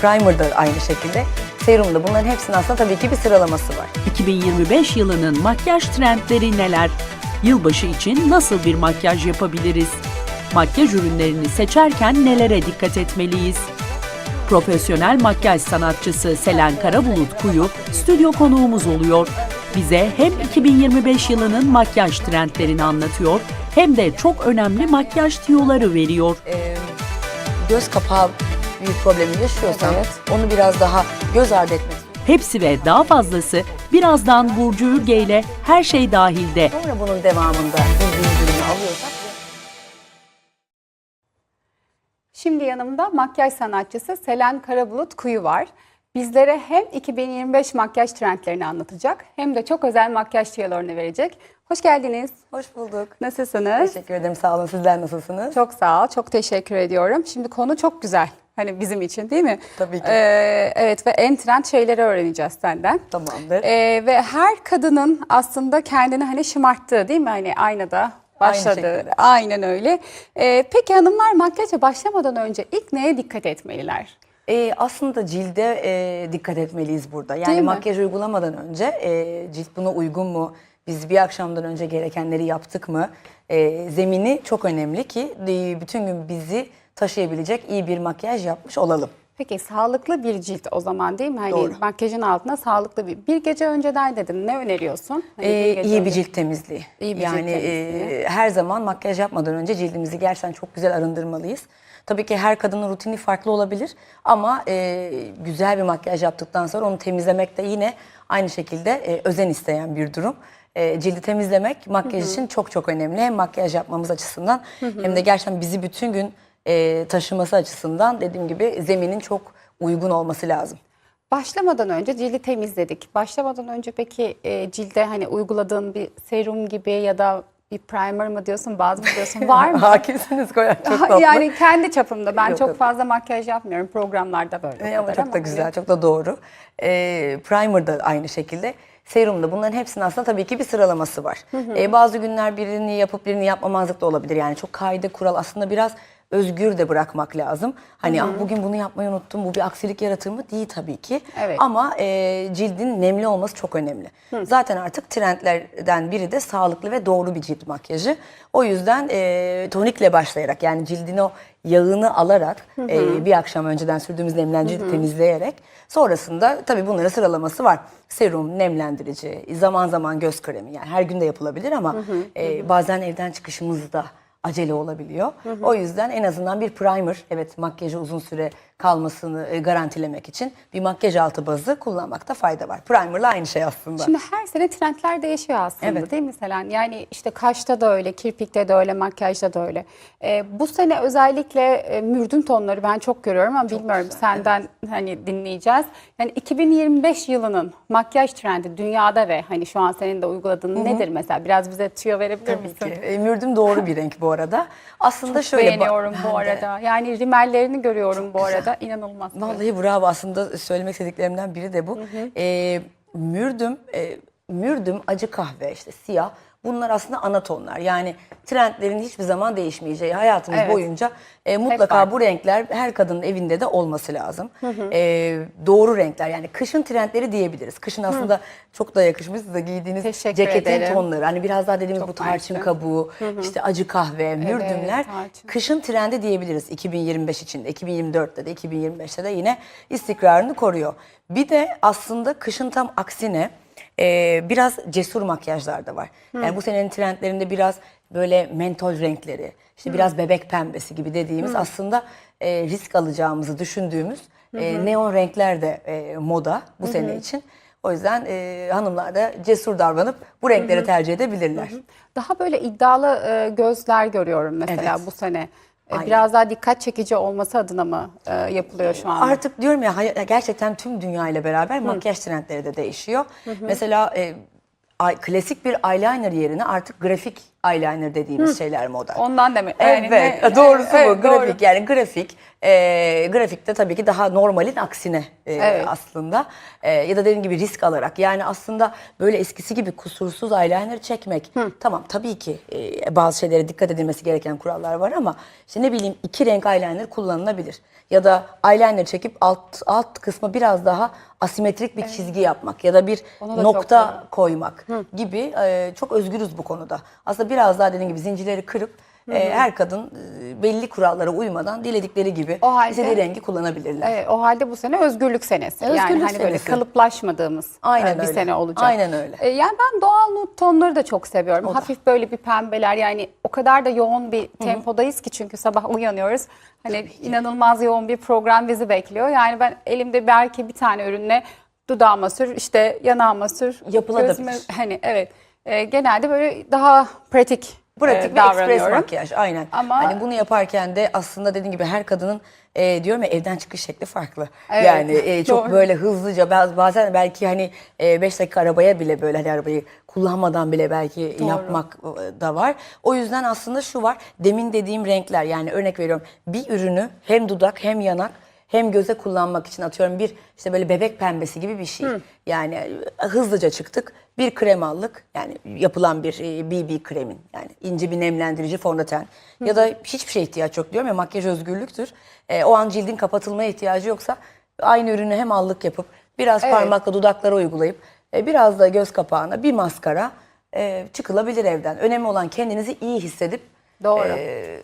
primer da aynı şekilde. Serum da bunların hepsinin aslında tabii ki bir sıralaması var. 2025 yılının makyaj trendleri neler? Yılbaşı için nasıl bir makyaj yapabiliriz? Makyaj ürünlerini seçerken nelere dikkat etmeliyiz? Profesyonel makyaj sanatçısı Selen Karabulut Kuyu stüdyo konuğumuz oluyor. Bize hem 2025 yılının makyaj trendlerini anlatıyor hem de çok önemli makyaj tiyoları veriyor. Ee, göz kapağı bir problemi yaşıyorsan Evet. onu biraz daha göz ardı etmek Hepsi ve daha fazlası birazdan Burcu Ürge ile her şey dahilde. Sonra bunun devamında alıyorsak Şimdi yanımda makyaj sanatçısı Selen Karabulut Kuyu var. Bizlere hem 2025 makyaj trendlerini anlatacak hem de çok özel makyaj tiyolarını verecek. Hoş geldiniz. hoş bulduk. Nasılsınız? Teşekkür ederim. Sağ olun. Sizler nasılsınız? Çok sağ ol, çok teşekkür ediyorum. Şimdi konu çok güzel. Hani bizim için değil mi? Tabii ki. Ee, evet ve en trend şeyleri öğreneceğiz senden. Tamamdır. Ee, ve her kadının aslında kendini hani şımarttığı değil mi? Hani aynada başladığı. şekilde. Aynen öyle. Ee, peki hanımlar makyaja başlamadan önce ilk neye dikkat etmeliler? Ee, aslında cilde e, dikkat etmeliyiz burada. Yani Değil mi? makyaj uygulamadan önce e, cilt buna uygun mu? Biz bir akşamdan önce gerekenleri yaptık mı? E, zemini çok önemli ki e, bütün gün bizi taşıyabilecek iyi bir makyaj yapmış olalım. Peki sağlıklı bir cilt o zaman değil mi? Hani Doğru. makyajın altına sağlıklı bir. Bir gece önceden dedin. Ne öneriyorsun? Hani Ee, gece iyi bir önce- cilt temizliği. İyi bir cilt yani temizliği. e, her zaman makyaj yapmadan önce cildimizi gerçekten çok güzel arındırmalıyız. Tabii ki her kadının rutini farklı olabilir ama e, güzel bir makyaj yaptıktan sonra onu temizlemek de yine aynı şekilde e, özen isteyen bir durum. E, cildi temizlemek makyaj için çok çok önemli. Hem makyaj yapmamız açısından hem de gerçekten bizi bütün gün e, taşıması açısından dediğim gibi zeminin çok uygun olması lazım. Başlamadan önce cildi temizledik. Başlamadan önce peki e, cilde hani uyguladığın bir serum gibi ya da bir primer mı diyorsun, baz mı diyorsun var mı? Hakimsiniz Koyan çok tatlı. yani kendi çapımda ben Yok, çok yok. fazla makyaj yapmıyorum programlarda böyle. E, ama çok da güzel, çok da doğru. E, primer da aynı şekilde. Serum da bunların hepsinin aslında tabii ki bir sıralaması var. E, bazı günler birini yapıp birini yapmamazlık da olabilir. Yani çok kaide kural aslında biraz özgür de bırakmak lazım. Hani "Ah, bugün bunu yapmayı unuttum, bu bir aksilik yaratır mı? Değil tabii ki. Evet. Ama e, cildin nemli olması çok önemli. Zaten artık trendlerden biri de sağlıklı ve doğru bir cilt makyajı. O yüzden e, tonikle başlayarak yani cildin o yağını alarak e, bir akşam önceden sürdüğümüz nemlendirici temizleyerek sonrasında tabii bunların sıralaması var. Serum, nemlendirici, zaman zaman göz kremi yani her gün de yapılabilir ama e, bazen evden çıkışımızda acele olabiliyor. O yüzden en azından bir primer, evet makyajı uzun süre kalmasını e, garantilemek için bir makyaj altı bazı kullanmakta fayda var. Primerla aynı şey aslında. Şimdi her sene trendler değişiyor aslında Evet. değil mi Selen? Yani işte kaşta da öyle, kirpikte de öyle, makyajda da öyle. Ee, bu sene özellikle e, mürdüm tonları ben çok görüyorum ama bilmiyorum senden hani dinleyeceğiz. Yani 2025 yılının makyaj trendi dünyada ve hani şu an senin de uyguladığın nedir mesela? Biraz bize tüyo verebilir Tabii misin? ki. E, mürdüm doğru bir renk bu arada. Aslında şöyle ba- Beğeniyorum bu arada. Yani rimellerini görüyorum bu arada. İnanılmaz. Vallahi bravo aslında söylemek istediklerimden biri de bu. E, mürdüm, e, mürdüm, acı kahve, işte siyah bunlar aslında ana tonlar. Yani trendlerin hiçbir zaman değişmeyeceği hayatımız Evet. boyunca e, mutlaka var. bu renkler her kadının evinde de olması lazım. E, doğru renkler yani kışın trendleri diyebiliriz. Kışın aslında çok da yakışmış size giydiğiniz Teşekkür ceketin ederim. tonları. Hani biraz daha dediğimiz Çok bu tarçın mersi. kabuğu, işte acı kahve, mürdümler tarçın. kışın trendi diyebiliriz 2025 içinde. 2024'te de 2025'te de yine istikrarını koruyor. Bir de aslında kışın tam aksine e, biraz cesur makyajlar da var. Yani bu senenin trendlerinde biraz böyle mentol renkleri, işte biraz bebek pembesi gibi dediğimiz aslında e, risk alacağımızı düşündüğümüz e, neon renkler de e, moda bu sene için. O yüzden e, hanımlar da cesur davranıp bu renkleri tercih edebilirler. Daha böyle iddialı e, gözler görüyorum mesela Evet. bu sene. E, Aynen. Biraz daha dikkat çekici olması adına mı e, yapılıyor şu anda? Artık diyorum ya gerçekten tüm dünya ile beraber makyaj trendleri de değişiyor. Mesela e, klasik bir eyeliner yerine artık grafik eyeliner dediğimiz şeyler moda. Ondan demek. yani Evet, ne- doğrusu evet, bu. doğru. Grafik yani grafik. E, grafikte tabii ki daha normalin aksine e, Evet. aslında. E, ya da dediğim gibi risk alarak. Yani aslında böyle eskisi gibi kusursuz eyeliner çekmek. Tamam tabii ki e, bazı şeylere dikkat edilmesi gereken kurallar var ama işte ne bileyim iki renk eyeliner kullanılabilir. Ya da eyeliner çekip alt alt kısmı biraz daha asimetrik bir çizgi yapmak ya da bir da çok nokta koymak gibi e, çok özgürüz bu konuda. Aslında biraz daha dediğim gibi zincirleri kırıp e, her kadın e, belli kurallara uymadan diledikleri gibi O halde- istediği rengi kullanabilirler. Evet, o halde bu sene özgürlük senesi. yani Özgürlük hani böyle senesi. kalıplaşmadığımız Aynen e, bir öyle. sene olacak. Aynen öyle. E, yani ben doğal nude tonları da çok seviyorum. O da. Hafif böyle bir pembeler yani o kadar da yoğun bir tempodayız ki çünkü sabah uyanıyoruz. Hani inanılmaz yoğun bir program bizi bekliyor. Yani ben elimde belki bir tane ürünle dudağıma sür, işte yanağıma sür. Yapılabilir. Hani evet. E, genelde böyle daha pratik Pratik e, ve ekspres makyaj aynen. Ama- hani bunu yaparken de aslında dediğim gibi her kadının e, diyorum ya evden çıkış şekli farklı. Evet, Yani e, çok doğru. böyle hızlıca baz- bazen belki hani 5 dakika arabaya bile böyle hani arabayı kullanmadan bile belki yapmak e, da var. O yüzden aslında şu var. Demin dediğim renkler yani örnek veriyorum. Bir ürünü hem dudak hem yanak hem göze kullanmak için atıyorum bir işte böyle bebek pembesi gibi bir şey. Yani e, hızlıca çıktık. Bir krem aldık. Yani yapılan bir e, BB kremin. Yani ince bir nemlendirici fondöten. Ya da hiçbir şeye ihtiyaç yok diyorum ya makyaj özgürlüktür. E, o an cildin kapatılmaya ihtiyacı yoksa aynı ürünü hem allık yapıp biraz Evet. parmakla dudaklara uygulayıp e, biraz da göz kapağına bir maskara e, çıkılabilir evden. Önemli olan kendinizi iyi hissedip Doğru. e,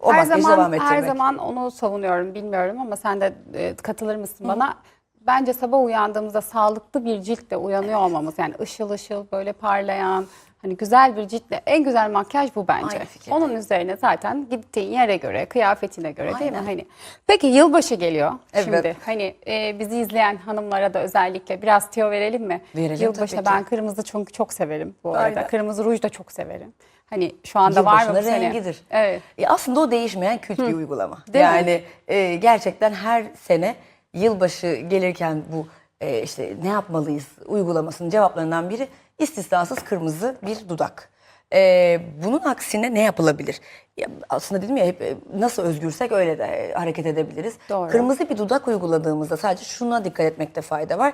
o her makyajı zaman devam ettirmek. her zaman onu savunuyorum bilmiyorum ama sen de e, katılır mısın bana? Bence sabah uyandığımızda sağlıklı bir ciltle uyanıyor olmamız yani ışıl ışıl böyle parlayan hani güzel bir ciltle en güzel makyaj bu bence. Aynı. Onun üzerine zaten gittiğin yere göre, kıyafetine göre değil mi? Aynen. Hani Peki yılbaşı geliyor Evet. şimdi. Hani e, bizi izleyen hanımlara da özellikle biraz tüyo verelim mi? Verelim Yılbaşında tabii ki. ben kırmızı çünkü çok severim bu arada. Aynen. Kırmızı ruj da çok severim. Hani şu anda var mı Yılbaşının bu sene? rengidir. Evet. E aslında o değişmeyen kült bir uygulama. Değil mi? yani e, gerçekten her sene yılbaşı gelirken bu e, işte ne yapmalıyız uygulamasının cevaplarından biri istisnasız kırmızı bir dudak. E, bunun aksine ne yapılabilir? Ya, aslında dedim ya hep e, nasıl özgürsek öyle de e, hareket edebiliriz. Doğru. Kırmızı bir dudak uyguladığımızda sadece şuna dikkat etmekte fayda var.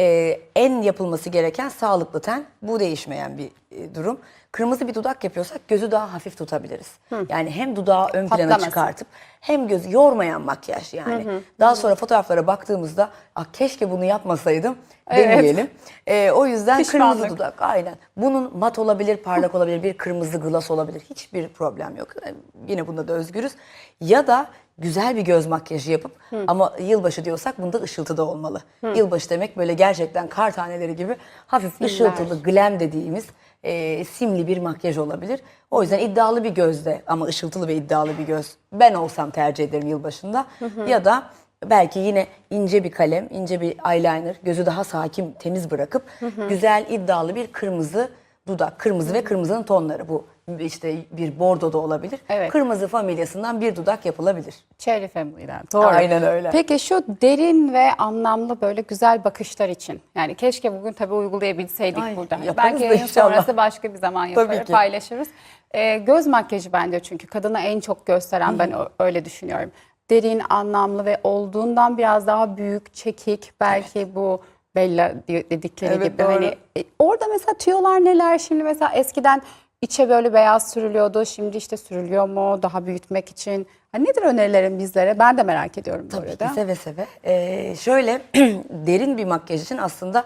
Ee, en yapılması gereken sağlıklı ten. Bu değişmeyen bir e, durum. Kırmızı bir dudak yapıyorsak gözü daha hafif tutabiliriz. Yani hem dudağı ön plana Patlamasın. çıkartıp hem gözü yormayan makyaj yani. Daha sonra fotoğraflara baktığımızda "Ah, keşke bunu yapmasaydım Evet. demeyelim. Ee, o yüzden Pişmanlık. kırmızı dudak aynen. Bunun mat olabilir, parlak olabilir, bir kırmızı gloss olabilir. Hiçbir problem yok. Ee, Yine bunda da özgürüz. Ya da güzel bir göz makyajı yapıp ama yılbaşı diyorsak bunda ışıltı da olmalı. Yılbaşı demek böyle gerçekten kar taneleri gibi hafif ışıltılı, glam dediğimiz e, simli bir makyaj olabilir. O yüzden iddialı bir gözde ama ışıltılı ve iddialı bir göz ben olsam tercih ederim yılbaşında. Ya da belki yine ince bir kalem, ince bir eyeliner, gözü daha sakin, temiz bırakıp güzel iddialı bir kırmızı dudak. Kırmızı ve kırmızının tonları bu. İşte bir bordo da olabilir. Evet. Kırmızı familyasından bir dudak yapılabilir. Cherry Family'den. Doğru. Aynen öyle. Peki şu derin ve anlamlı böyle güzel bakışlar için. Yani keşke bugün tabii uygulayabilseydik Ay, burada. Belki yayın inşallah. sonrası başka bir zaman yapar, paylaşırız. Ee, göz makyajı bence çünkü kadına en çok gösteren ben öyle düşünüyorum. Derin, anlamlı ve olduğundan biraz daha büyük, çekik belki bu Bella di- dedikleri Evet, gibi. doğru. Hani e, orada mesela tüyolar neler? Şimdi mesela eskiden içe böyle beyaz sürülüyordu. Şimdi işte sürülüyor mu daha büyütmek için? Ha, nedir önerilerin bizlere? Ben de merak ediyorum bu Tabii arada. ki seve seve. Ee, şöyle derin bir makyaj için aslında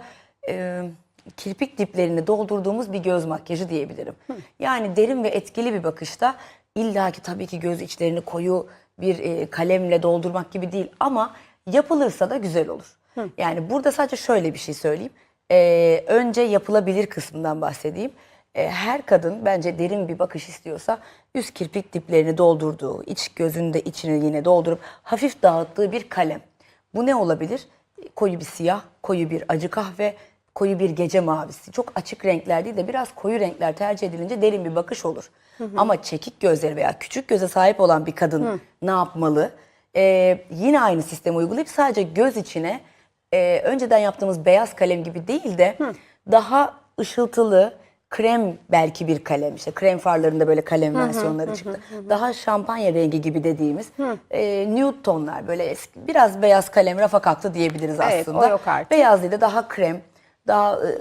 e, kirpik diplerini doldurduğumuz bir göz makyajı diyebilirim. Yani derin ve etkili bir bakışta illaki tabii ki göz içlerini koyu bir e, kalemle doldurmak gibi değil ama yapılırsa da güzel olur. Yani burada sadece şöyle bir şey söyleyeyim. Ee, önce yapılabilir kısmından bahsedeyim. Ee, her kadın bence derin bir bakış istiyorsa yüz kirpik diplerini doldurduğu, iç gözünde içini yine doldurup hafif dağıttığı bir kalem. Bu ne olabilir? Koyu bir siyah, koyu bir acı kahve, koyu bir gece mavisi. Çok açık renkler değil de biraz koyu renkler tercih edilince derin bir bakış olur. Ama çekik gözleri veya küçük göze sahip olan bir kadın ne yapmalı? Ee, yine aynı sistemi uygulayıp sadece göz içine e, önceden yaptığımız beyaz kalem gibi değil de daha ışıltılı, krem belki bir kalem işte krem farlarında böyle kalem versiyonları çıktı. Daha şampanya rengi gibi dediğimiz e, nude tonlar böyle eski, biraz beyaz kalem rafa kalktı diyebiliriz Evet, aslında. o yok artık. Beyaz değil de daha krem, daha e,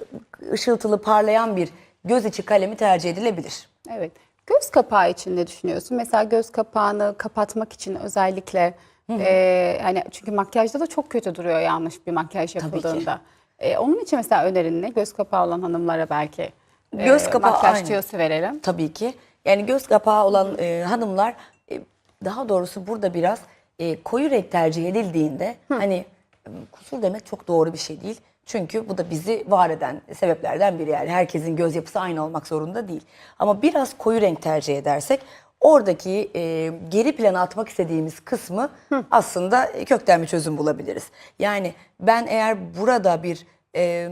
ışıltılı parlayan bir göz içi kalemi tercih edilebilir. Evet. Göz kapağı için ne düşünüyorsun? Mesela göz kapağını kapatmak için özellikle e, hani çünkü makyajda da çok kötü duruyor yanlış bir makyaj ki. yapıldığında. E, onun için mesela önerin ne? Göz kapağı olan hanımlara belki Göz kapağı makyaj aynı. tüyosu verelim. Tabii ki. Yani göz kapağı olan e, hanımlar e, daha doğrusu burada biraz e, koyu renk tercih edildiğinde hani e, kusur demek çok doğru bir şey değil. Çünkü bu da bizi var eden sebeplerden biri yani herkesin göz yapısı aynı olmak zorunda değil. Ama biraz koyu renk tercih edersek oradaki e, geri plana atmak istediğimiz kısmı aslında kökten bir çözüm bulabiliriz. Yani ben eğer burada bir e,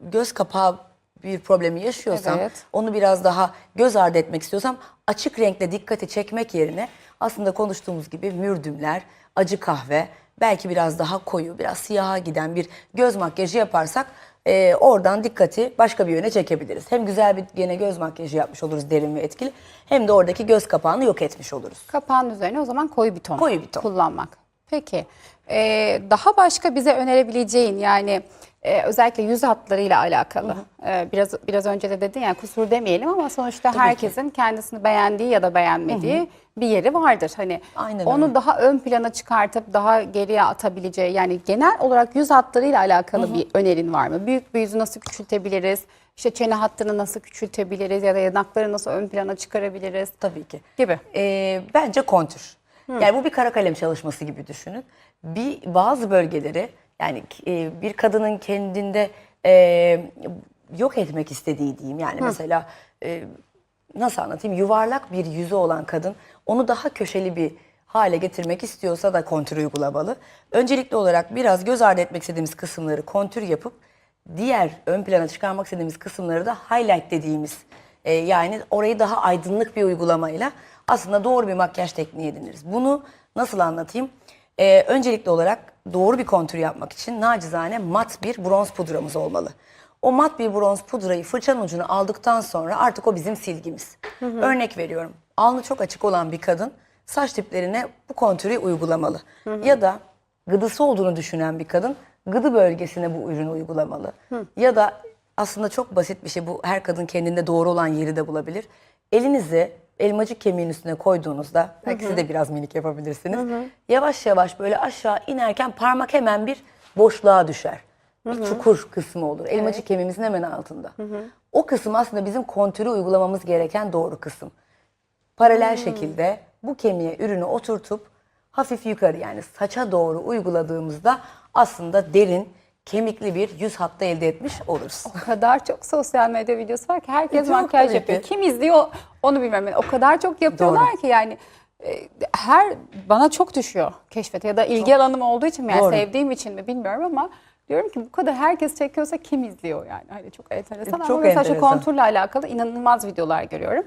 göz kapağı bir problemi yaşıyorsam Evet. onu biraz daha göz ardı etmek istiyorsam açık renkle dikkati çekmek yerine aslında konuştuğumuz gibi mürdümler, acı kahve, belki biraz daha koyu, biraz siyaha giden bir göz makyajı yaparsak e, oradan dikkati başka bir yöne çekebiliriz. Hem güzel bir gene göz makyajı yapmış oluruz derin ve etkili hem de oradaki göz kapağını yok etmiş oluruz. Kapağın üzerine o zaman koyu bir ton, Koyu bir ton. kullanmak. Peki. Ee, daha başka bize önerebileceğin yani e, özellikle yüz hatlarıyla alakalı. Ee, biraz biraz önce de dedin yani kusur demeyelim ama sonuçta herkesin kendisini beğendiği ya da beğenmediği bir yeri vardır. Hani Aynen onu öyle. daha ön plana çıkartıp daha geriye atabileceği yani genel olarak yüz hatlarıyla alakalı bir önerin var mı? Büyük bir yüzü nasıl küçültebiliriz? İşte çene hattını nasıl küçültebiliriz ya da yanakları nasıl ön plana çıkarabiliriz? Tabii ki. Gibi. Ee, bence kontür. Yani bu bir kara kalem çalışması gibi düşünün. Bir bazı bölgeleri yani e, bir kadının kendinde e, yok etmek istediği diyeyim. Yani mesela e, nasıl anlatayım yuvarlak bir yüzü olan kadın onu daha köşeli bir hale getirmek istiyorsa da kontür uygulamalı. Öncelikli olarak biraz göz ardı etmek istediğimiz kısımları kontür yapıp diğer ön plana çıkarmak istediğimiz kısımları da highlight dediğimiz e, yani orayı daha aydınlık bir uygulamayla aslında doğru bir makyaj tekniği ediniriz. Bunu nasıl anlatayım? E, öncelikli olarak doğru bir kontür yapmak için nacizane mat bir bronz pudramız olmalı. O mat bir bronz pudrayı fırçanın ucuna aldıktan sonra artık o bizim silgimiz. Örnek veriyorum. Alnı çok açık olan bir kadın saç diplerine bu kontürü uygulamalı. Ya da gıdısı olduğunu düşünen bir kadın gıdı bölgesine bu ürünü uygulamalı. Ya da aslında çok basit bir şey bu her kadın kendinde doğru olan yeri de bulabilir. Elinizi elmacık kemiğin üstüne koyduğunuzda belki siz de biraz minik yapabilirsiniz. Yavaş yavaş böyle aşağı inerken parmak hemen bir boşluğa düşer. Bir çukur kısmı olur. Elmacık kemiğimizin hemen altında. O kısım aslında bizim kontürü uygulamamız gereken doğru kısım paralel şekilde bu kemiğe ürünü oturtup hafif yukarı yani saça doğru uyguladığımızda aslında derin kemikli bir yüz hattı elde etmiş oluruz. O kadar çok sosyal medya videosu var ki herkes Çok makyaj tabii yapıyor. ki. Kim izliyor onu bilmem. Yani o kadar çok yapıyorlar ki yani e, her bana çok düşüyor keşfete ya da ilgi alanım olduğu için mi yani Doğru. sevdiğim için mi bilmiyorum ama diyorum ki bu kadar herkes çekiyorsa kim izliyor yani hani çok enteresan Çok ama mesela şu enteresan. konturla alakalı inanılmaz videolar görüyorum.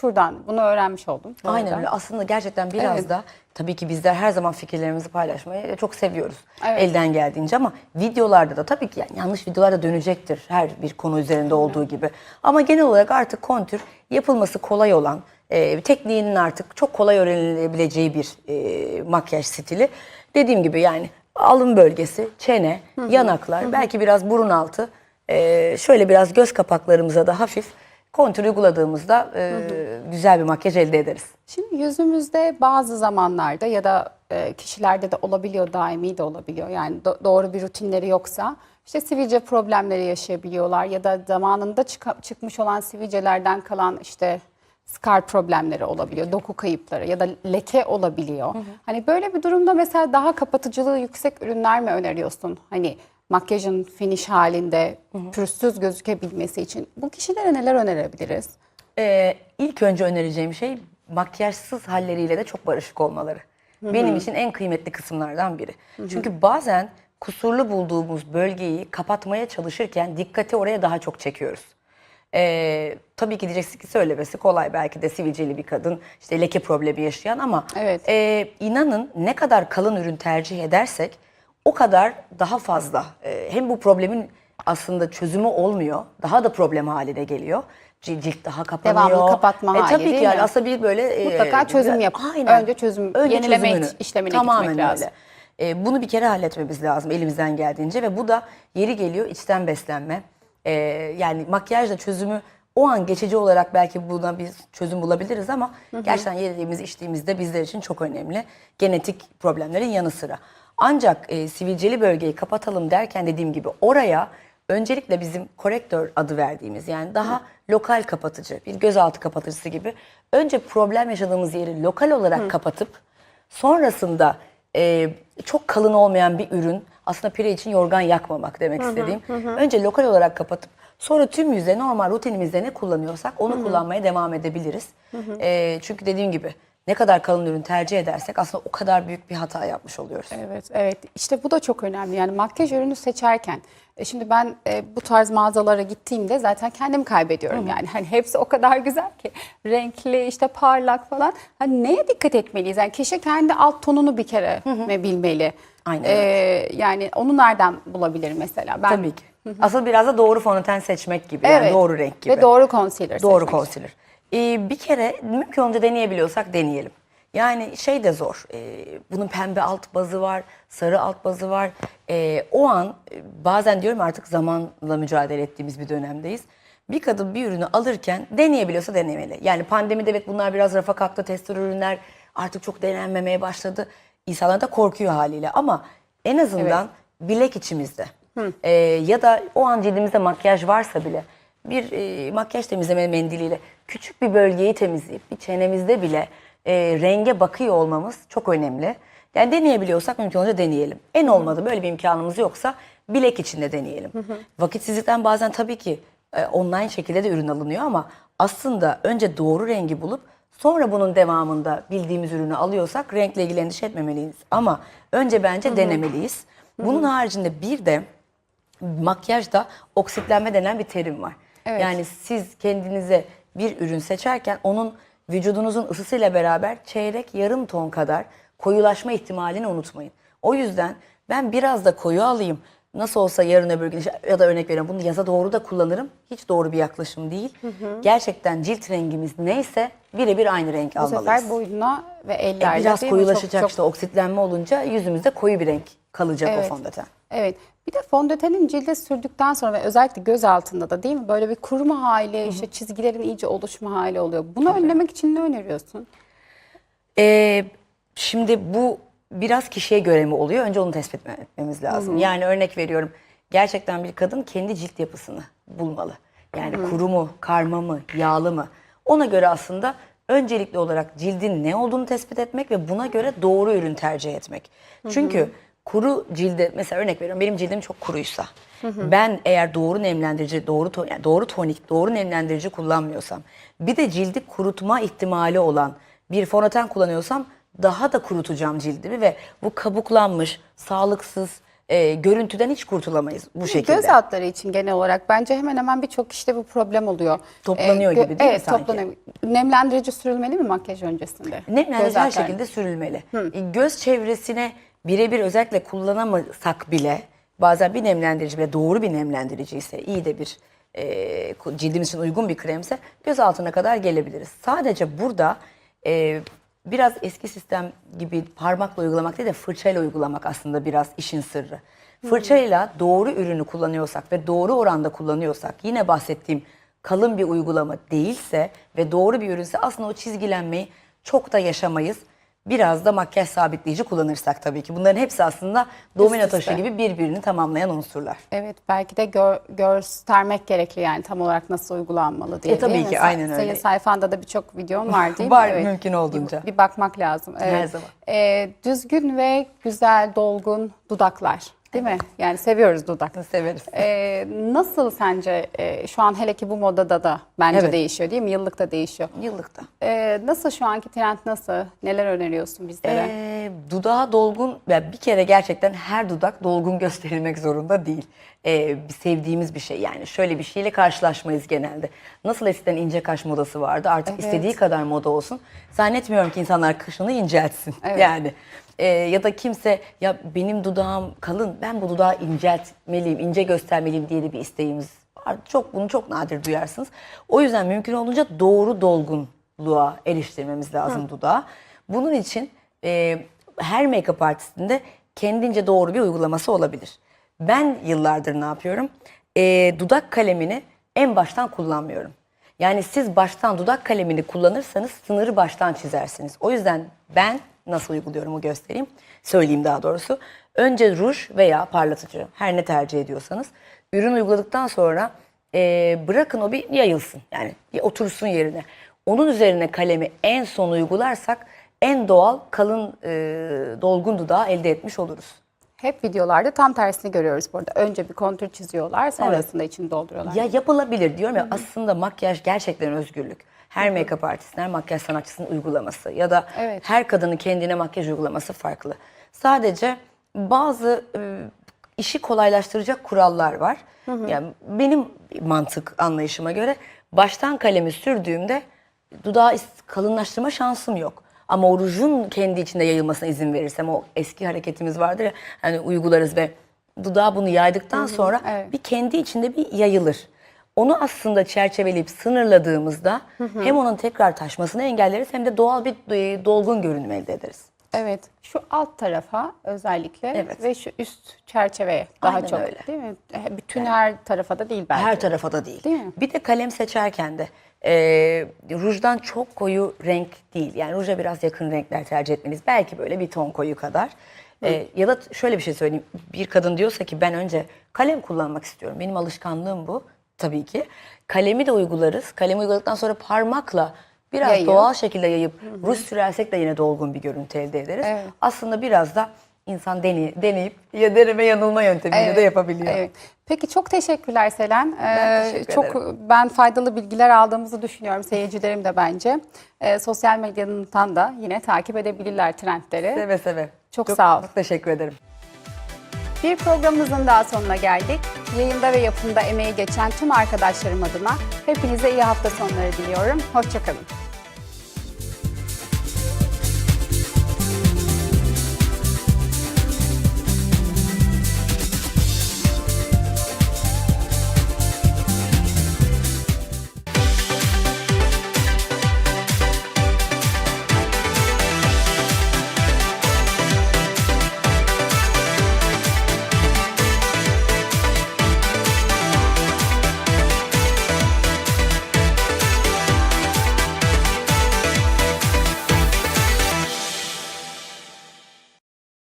Şuradan bunu öğrenmiş oldum. bu Aynen arada. öyle. Aslında gerçekten biraz Evet. da tabii ki bizler her zaman fikirlerimizi paylaşmayı çok seviyoruz. Evet. Elden geldiğince ama videolarda da tabii ki yani yanlış videolar da dönecektir her bir konu üzerinde olduğu gibi. Ama genel olarak artık kontür yapılması kolay olan, e, tekniğinin artık çok kolay öğrenilebileceği bir e, makyaj stili. Dediğim gibi yani alın bölgesi, çene, yanaklar, belki biraz burun altı, e, şöyle biraz göz kapaklarımıza da hafif kontür uyguladığımızda e, güzel bir makyaj elde ederiz. Şimdi yüzümüzde bazı zamanlarda ya da e, kişilerde de olabiliyor, daimi de olabiliyor. Yani do- doğru bir rutinleri yoksa işte sivilce problemleri yaşayabiliyorlar ya da zamanında çıka- çıkmış olan sivilcelerden kalan işte skar problemleri olabiliyor, doku kayıpları ya da leke olabiliyor. Hani böyle bir durumda mesela daha kapatıcılığı yüksek ürünler mi öneriyorsun? Hani makyajın finish halinde pürüzsüz gözükebilmesi için bu kişilere neler önerebiliriz? Ee, ilk önce önereceğim şey makyajsız halleriyle de çok barışık olmaları. Benim için en kıymetli kısımlardan biri. Çünkü bazen kusurlu bulduğumuz bölgeyi kapatmaya çalışırken dikkati oraya daha çok çekiyoruz. Ee, tabii ki diyeceksin ki söylemesi kolay belki de sivilceli bir kadın işte leke problemi yaşayan ama Evet. e, inanın ne kadar kalın ürün tercih edersek o kadar daha fazla e, hem bu problemin aslında çözümü olmuyor. Daha da problem haline geliyor. Cil- Cilt daha kapanıyor. Devamlı kapatma e, hali, Tabii ki yani aslında bir böyle e, Mutlaka çözüm bir- yap. Aynen. Önce çözüm- yenileme çözümünü. işlemine Tamamen gitmek lazım. öyle. E, bunu bir kere halletmemiz lazım elimizden geldiğince ve bu da yeri geliyor içten beslenme. E, yani makyajla çözümü o an geçici olarak belki buna bir çözüm bulabiliriz ama gerçekten yediğimiz içtiğimizde bizler için çok önemli. Genetik problemlerin yanı sıra. Ancak e, sivilceli bölgeyi kapatalım derken dediğim gibi oraya öncelikle bizim korektör adı verdiğimiz yani daha lokal kapatıcı bir gözaltı kapatıcısı gibi önce problem yaşadığımız yeri lokal olarak kapatıp sonrasında e, çok kalın olmayan bir ürün aslında pire için yorgan yakmamak demek istediğim. Önce lokal olarak kapatıp sonra tüm yüze normal rutinimizde ne kullanıyorsak onu kullanmaya devam edebiliriz. E, çünkü dediğim gibi ne kadar kalın ürün tercih edersek aslında o kadar büyük bir hata yapmış oluyoruz. Evet, evet. İşte bu da çok önemli. Yani makyaj ürünü seçerken, e, şimdi ben e, bu tarz mağazalara gittiğimde zaten kendimi kaybediyorum yani. Hani hepsi o kadar güzel ki, renkli, işte parlak falan. Hani neye dikkat etmeliyiz? Yani kişi kendi alt tonunu bir kere mi bilmeli? Aynen E, yani onu nereden bulabilir mesela? Ben, Tabii ki. Asıl biraz da doğru fondöten seçmek gibi yani doğru renk gibi. Ve doğru concealer Doğru seçmek. concealer. Ee, bir kere mümkün olunca deneyebiliyorsak deneyelim. Yani şey de zor. Ee, bunun pembe alt bazı var, sarı alt bazı var. Ee, o an e, bazen diyorum artık zamanla mücadele ettiğimiz bir dönemdeyiz. Bir kadın bir ürünü alırken deneyebiliyorsa denemeli. Yani pandemide evet bunlar biraz rafa kalktı. Tester ürünler artık çok denenmemeye başladı. İnsanlar da korkuyor haliyle ama en azından bilek içimizde. Ee, ya da o an cildimizde makyaj varsa bile bir e, makyaj temizleme mendiliyle küçük bir bölgeyi temizleyip bir çenemizde bile e, renge bakıyor olmamız çok önemli. Yani deneyebiliyorsak mümkün olunca deneyelim. En olmadı böyle bir imkanımız yoksa bilek içinde deneyelim. Vakitsizlikten bazen tabii ki e, online şekilde de ürün alınıyor ama aslında önce doğru rengi bulup sonra bunun devamında bildiğimiz ürünü alıyorsak renkle ilgili endişe etmemeliyiz. Ama önce bence denemeliyiz. Bunun haricinde bir de makyajda oksitlenme denen bir terim var. Evet. Yani siz kendinize bir ürün seçerken onun vücudunuzun ısısıyla beraber çeyrek yarım ton kadar koyulaşma ihtimalini unutmayın. O yüzden ben biraz da koyu alayım. Nasıl olsa yarın öbür gün ya da örnek veriyorum bunu yaza doğru da kullanırım. Hiç doğru bir yaklaşım değil. Gerçekten cilt rengimiz neyse birebir aynı renk Bu almalıyız. sefer boynuna ve E, ellerle biraz değil mi? koyulaşacak Çok- çok- işte oksitlenme olunca yüzümüzde koyu bir renk kalacak Evet. o fondöten. Evet. Bir de fondötenin cilde sürdükten sonra ve özellikle göz altında da değil mi? Böyle bir kuruma hali, işte çizgilerin iyice oluşma hali oluyor. Bunu önlemek için ne öneriyorsun? Ee, şimdi bu biraz kişiye göre mi oluyor? Önce onu tespit etme- etmemiz lazım. Yani örnek veriyorum. Gerçekten bir kadın kendi cilt yapısını bulmalı. Yani kuru mu, karma mı, yağlı mı? Ona göre aslında öncelikli olarak cildin ne olduğunu tespit etmek ve buna göre doğru ürün tercih etmek. Çünkü kuru cilde mesela örnek veriyorum benim cildim çok kuruysa ben eğer doğru nemlendirici, doğru ton, yani doğru tonik, doğru nemlendirici kullanmıyorsam bir de cildi kurutma ihtimali olan bir fondöten kullanıyorsam daha da kurutacağım cildimi ve bu kabuklanmış, sağlıksız e, görüntüden hiç kurtulamayız bu şekilde. Göz altları için genel olarak bence hemen hemen birçok işte bu problem oluyor. Toplanıyor gö- gibi değil mi evet, sanki? toplanıyor. Nemlendirici sürülmeli mi makyaj öncesinde? Nemlendirici her şekilde sürülmeli. E, Göz çevresine birebir özellikle kullanamasak bile bazen bir nemlendirici bile doğru bir nemlendirici ise iyi de bir e, cildimiz için uygun bir kremse göz altına kadar gelebiliriz. Sadece burada e, biraz eski sistem gibi parmakla uygulamak değil de fırçayla uygulamak aslında biraz işin sırrı. Fırçayla doğru ürünü kullanıyorsak ve doğru oranda kullanıyorsak yine bahsettiğim kalın bir uygulama değilse ve doğru bir ürünse aslında o çizgilenmeyi çok da yaşamayız. Biraz da makyaj sabitleyici kullanırsak tabii ki. Bunların hepsi aslında domino taşı gibi birbirini tamamlayan unsurlar. Evet belki de gör, göstermek gerekli yani tam olarak nasıl uygulanmalı diye. E, tabii değil mi? ki, Sen- aynen öyle. Senin sayfanda da birçok videon var değil Var, mi? mümkün olduğunca. Bir, bir bakmak lazım. Her Evet. zaman. Ee, düzgün ve güzel dolgun dudaklar değil mi? Yani seviyoruz dudak. Severiz. Ee, nasıl sence e, şu an hele ki bu modada da bence Evet. değişiyor değil mi? Yıllık da değişiyor. Yıllıkta. Ee, nasıl şu anki trend nasıl? Neler öneriyorsun bizlere? Ee, dudağı dolgun, ya bir kere gerçekten her dudak dolgun gösterilmek zorunda değil. Ee, sevdiğimiz bir şey yani şöyle bir şeyle karşılaşmayız genelde. Nasıl eskiden ince kaş modası vardı artık Evet. istediği kadar moda olsun. Zannetmiyorum ki insanlar kaşını inceltsin Evet. yani. Ee, ya da kimse ya benim dudağım kalın ben bu dudağı inceltmeliyim, ince göstermeliyim diye de bir isteğimiz var. Çok bunu çok nadir duyarsınız. O yüzden mümkün olduğunca doğru dolgunluğa eriştirmemiz lazım dudağı. Bunun için e, her make-up artistinde kendince doğru bir uygulaması olabilir. Ben yıllardır ne yapıyorum? E, dudak kalemini en baştan kullanmıyorum. Yani siz baştan dudak kalemini kullanırsanız sınırı baştan çizersiniz. O yüzden ben nasıl uyguluyorum o göstereyim. Söyleyeyim daha doğrusu. Önce ruj veya parlatıcı her ne tercih ediyorsanız ürün uyguladıktan sonra e, bırakın o bir yayılsın. Yani bir otursun yerine. Onun üzerine kalemi en son uygularsak en doğal kalın e, dolgun dudağı elde etmiş oluruz. Hep videolarda tam tersini görüyoruz burada. Önce bir kontür çiziyorlar, sonrasında içini dolduruyorlar. Ya yapılabilir diyorum ya aslında makyaj gerçekten özgürlük. Her make-up artistin, her makyaj sanatçısının uygulaması ya da Evet. her kadının kendine makyaj uygulaması farklı. Sadece bazı e, işi kolaylaştıracak kurallar var. Yani benim mantık anlayışıma göre baştan kalemi sürdüğümde dudağı kalınlaştırma şansım yok. Ama o rujun kendi içinde yayılmasına izin verirsem o eski hareketimiz vardır ya hani uygularız ve dudağı bunu yaydıktan sonra evet. bir kendi içinde bir yayılır. Onu aslında çerçeveleyip sınırladığımızda hem onun tekrar taşmasını engelleriz hem de doğal bir e, dolgun görünüm elde ederiz. Evet. Şu alt tarafa özellikle Evet. ve şu üst çerçeveye daha Aynen çok öyle. değil mi? Bütün her tarafa da değil belki. Her tarafa da değil. Değil mi? Bir de kalem seçerken de e, rujdan çok koyu renk değil. Yani ruja biraz yakın renkler tercih etmeniz. Belki böyle bir ton koyu kadar. E, ya da şöyle bir şey söyleyeyim. Bir kadın diyorsa ki ben önce kalem kullanmak istiyorum. Benim alışkanlığım bu tabii ki. Kalemi de uygularız. Kalemi uyguladıktan sonra parmakla biraz Yayın. doğal şekilde yayıp ruj sürersek de yine dolgun bir görüntü elde ederiz. Evet. Aslında biraz da insan deney, deneyip ya deneme yanılma yöntemiyle de yapabiliyor. Evet. Peki çok teşekkürler Selen. Ben Ee, teşekkür çok ederim. ben faydalı bilgiler aldığımızı düşünüyorum seyircilerim de bence. Ee, sosyal medyadan da yine takip edebilirler trendleri. Seve seve. Çok sağ ol. Çok teşekkür ederim. Bir programımızın daha sonuna geldik. Yayında ve yapımda emeği geçen tüm arkadaşlarım adına hepinize iyi hafta sonları diliyorum. Hoşçakalın.